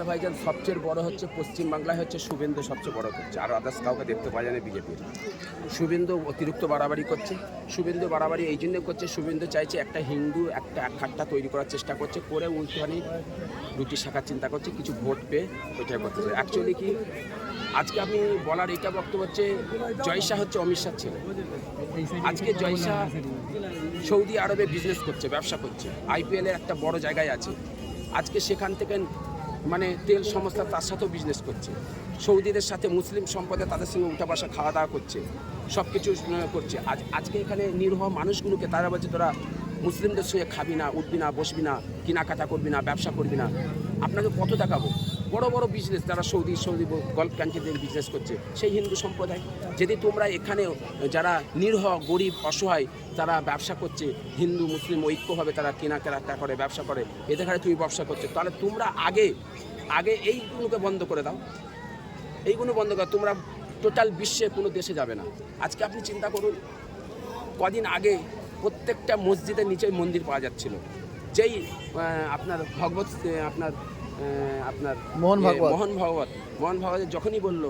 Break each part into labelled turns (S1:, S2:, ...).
S1: পশ্চিমবাংলা ভাইজান সবচেয়ে বড় হচ্ছে পশ্চিমবাংলায় হচ্ছে শুভেন্দু সবচেয়ে বড় করছে আর আদার্স কাউকে দেখতে পাওয়া যায় না বিজেপির। শুভেন্দু অতিরিক্ত বাড়াবাড়ি করছে, শুভেন্দু বাড়াবাড়ি এই জন্য করছে, শুভেন্দু চাইছে একটা হিন্দু একটা এক খাট্টা তৈরি করার চেষ্টা করছে, করে উল্টোখানি রুটি শাখার চিন্তা করছে, কিছু ভোট পেয়ে ওইটাই করতেছে অ্যাকচুয়ালি কি, আজকে আমি বলার এটা বক্তব্য হচ্ছে জয়শাহ হচ্ছে অমিত শাহ ছেলে। আজকে জয়শাহ সৌদি আরবে বিজনেস করছে, ব্যবসা করছে আইপিএল এর একটা বড় জায়গায় আছে। আজকে সেখান থেকে মানে তেল সংস্থা তার সাথেও বিজনেস করছে। সৌদিদের সাথে মুসলিম সম্প্রদায় তাদের সঙ্গে উঠা বসা, খাওয়া দাওয়া করছে সব কিছু করছে। আজ, আজকে এখানে নিরহ মানুষগুলোকে তারা বলছে, তোরা মুসলিমদের সঙ্গে খাবি না, উঠবি না, বসবি না, কেনাকাটা করবি না, ব্যবসা করবি না। আপনাকে কত দেখাবো বড় বড় বিজনেস যারা সৌদি সৌদি গল্ফ কান্ট্রিতে বিজনেস করছে, সেই হিন্দু সম্প্রদায়। যদি তোমরা এখানে যারা নিরহ, গরিব, অসহায়, তারা ব্যবসা করছে, হিন্দু, মুসলিম ঐক্যভাবে তারা কেনা কেনাকাটা করে, ব্যবসা করে, এদের তুমি ব্যবসা করছ, তাহলে তোমরা আগে আগে এইগুলোকে বন্ধ করে দাও। এইগুলো বন্ধ করো তোমরা টোটাল বিশ্বে কোনো দেশে যাবে না। আজকে আপনি চিন্তা করুন, কদিন আগে প্রত্যেকটা মসজিদের নিচে মন্দির পাওয়া যাচ্ছিল। যেই আপনার ভগবত, আপনার আপনার
S2: মোহন ভাগবত।
S1: মোহন ভাগবত। মোহন ভাগবত যখনই বলল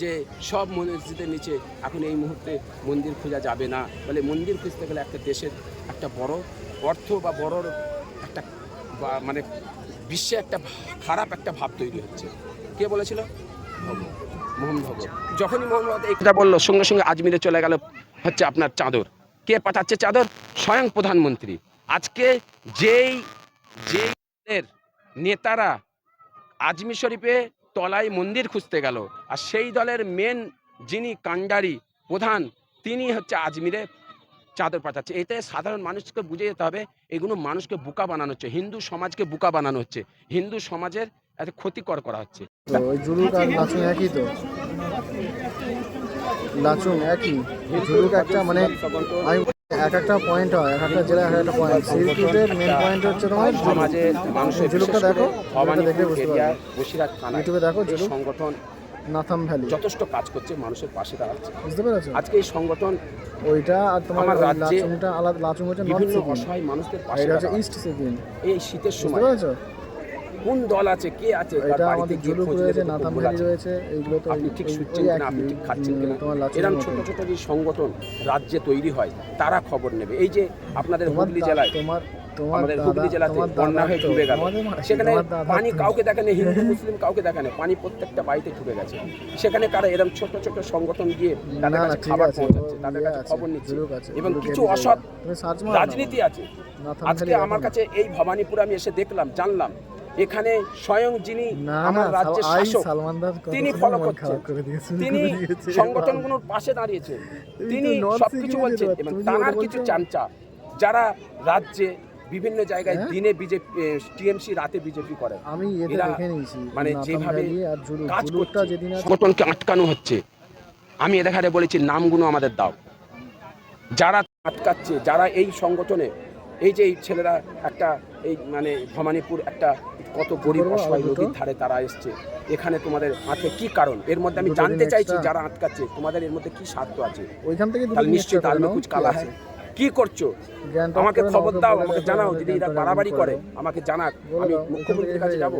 S1: যে সব মসজিদের নিচে এখন এই মুহূর্তে মন্দির খোঁজা যাবে না বলে মন্দির খুঁজতে গেলে একটা দেশের একটা বড় অর্থ বা বড় একটা বা মানে বিশ্বে একটা খারাপ একটা ভাব তৈরি হচ্ছে। কে বলেছিল? মোহন ভগবত। যখনই মোহন ভগবত এটা বলল সঙ্গে সঙ্গে আজমিরে চলে গেল হচ্ছে আপনার চাদর। কে পাঠাচ্ছে চাদর? স্বয়ং প্রধানমন্ত্রী। আজকে যেই যেই নেতারা আজমির শরীফে তলায় মন্দির খুঁজতে গেল। আর সেই দলের মেন যিনি কাণ্ডারি, প্রধান, তিনি হচ্ছে আজমিরে চাদর পাঠাচ্ছে। এতে সাধারণ মানুষকে বুঝে যেতে হবে, এগুলো মানুষকে বোকা বানানো হচ্ছে। হিন্দু সমাজকে বোকা বানানো হচ্ছে। হিন্দু সমাজের এত ক্ষতিকর করা হচ্ছে।
S2: একটা মানে এক একটা পয়েন্ট হয় এক একটা জেলায় এক একটা পয়েন্ট সিলকুটের মেন পয়েন্ট হচ্ছে তোমার
S1: সমাজের মানুষের করে
S2: দেখো,
S1: ভবানীপুর
S2: দেখলে বুঝতে পারবে।
S1: বসিরহাট থানা
S2: ইউটিউবে দেখো, জুলুক।
S1: সংগঠন
S2: নাথাম ভ্যালি।
S1: যথেষ্ট কাজ করছে মানুষের পাশে দাঁড়াচ্ছে।
S2: বুঝতে পেরেছ?
S1: আজকে এই সংগঠন
S2: ওইটা আর তোমার
S1: রাজ্যে
S2: লাচুংটা আলাদা লাচুং হচ্ছে
S1: বিভিন্ন অসহায় মানুষদের পাশে দাঁড়াচ্ছে।
S2: ইস্ট সিকিম।
S1: এই শীতের
S2: বুঝতে
S1: সময়।
S2: পেরেছ?
S1: কোন দল আছে কে আছে
S2: এটা আমাদের জুলুক রয়েছে। রয়েছে এইগুলো তো
S1: আপনি ঠিক কিনা আপনি ঠিক খাচ্ছেন কিনা? এরকম ছোট ছোট যে সংগঠন রাজ্যে তৈরি হয় তারা খবর নেবে। এই যে আপনাদের হুগলি জেলায়
S2: তোমার
S1: আমাদের হুগলি জেলাতে বন্যা হয়ে ডুবে গেল। সেখানে পানি কাউকে দেখে না হিন্দু মুসলিম কাউকে দেখে না পানি প্রত্যেকটা বাড়িতে ঢুকে গেছে। সেখানে কারা এরকম ছোট ছোট সংগঠন গিয়ে তাদের কাছে খাবার পৌঁছাচ্ছে তাদের
S2: ইয়ে
S1: কাছে খবর নিচ্ছে। এবং কিছু অসৎ। রাজনীতি আছে। আজকে আমার কাছে এই ভবানীপুর আমি এসে দেখলাম জানলাম এখানে স্বয়ং যিনি আমার রাজ্যের শাসক তিনি ফলো করছেন তিনি সংগঠনগুলোর পাশে দাঁড়িয়েছে। তিনি সবকিছু বলছেন এবং তার কিছু? চামচা যারা রাজ্যে বিভিন্ন জায়গায়
S2: হ্যাঁ?
S1: দিনে বিজেপি টিএমসি রাতে বিজেপি করে।
S2: আমি
S1: এরা
S2: দেখে নিয়েছি
S1: মানে যেভাবে কাজ
S2: আছে
S1: সংগঠনকে আটকানো হচ্ছে। আমি এদের হারে বলেছি নামগুলো আমাদের দাও। যারা আটকাচ্ছে যারা এই সংগঠনে এই যে এই ছেলেরা একটা এই মানে ভবানীপুর একটা কত গরিব অসহায়? নদীর ধারে তারা এসছে। এখানে তোমাদের হাতে কি কারণ? এর মধ্যে আমি জানতে চাইছি যারা আটকাচ্ছে তোমাদের এর মধ্যে কি স্বার্থ আছে?
S2: ওইখান থেকে
S1: নিশ্চয়ই তাল কুচ কালা
S2: আছে?
S1: হ্যাঁ। কি করছ? আমাকে খবর দাও আমাকে জানাও যদি এরা বাড়াবাড়ি
S2: করে
S1: আমাকে জানাক। আমি মুখ্যমন্ত্রীর কাছে যাব।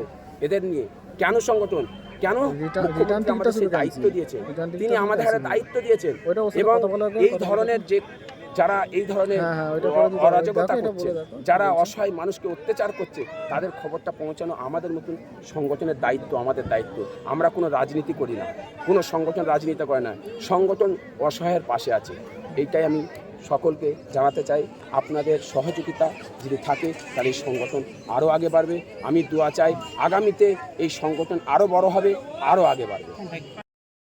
S1: এদের নিয়ে কেন সংগঠন? কেন মুখ্যমন্ত্রী আমাদের সেই দায়িত্ব। দিয়েছেন তিনি আমাদের হাতে দায়িত্ব দিয়েছেন। এবং এই ধরনের যে যারা এই ধরনের
S2: হ্যাঁ, হ্যাঁ।
S1: অরাজকতা করছে যারা অসহায় মানুষকে অত্যাচার করছে তাদের খবরটা পৌঁছানো আমাদের মতন সংগঠনের দায়িত্ব আমাদের দায়িত্ব। আমরা কোনো রাজনীতি করি না কোনো সংগঠন রাজনীতি করে না সংগঠন অসহায়ের পাশে আছে। এইটাই আমি সকলকে জানাতে চাই আপনাদের সহযোগিতা যদি থাকে তাহলে এই সংগঠন আরও আগে বাড়বে। আমি দোয়া চাই আগামীতে এই সংগঠন আরও বড় হবে আরও আগে বাড়বে।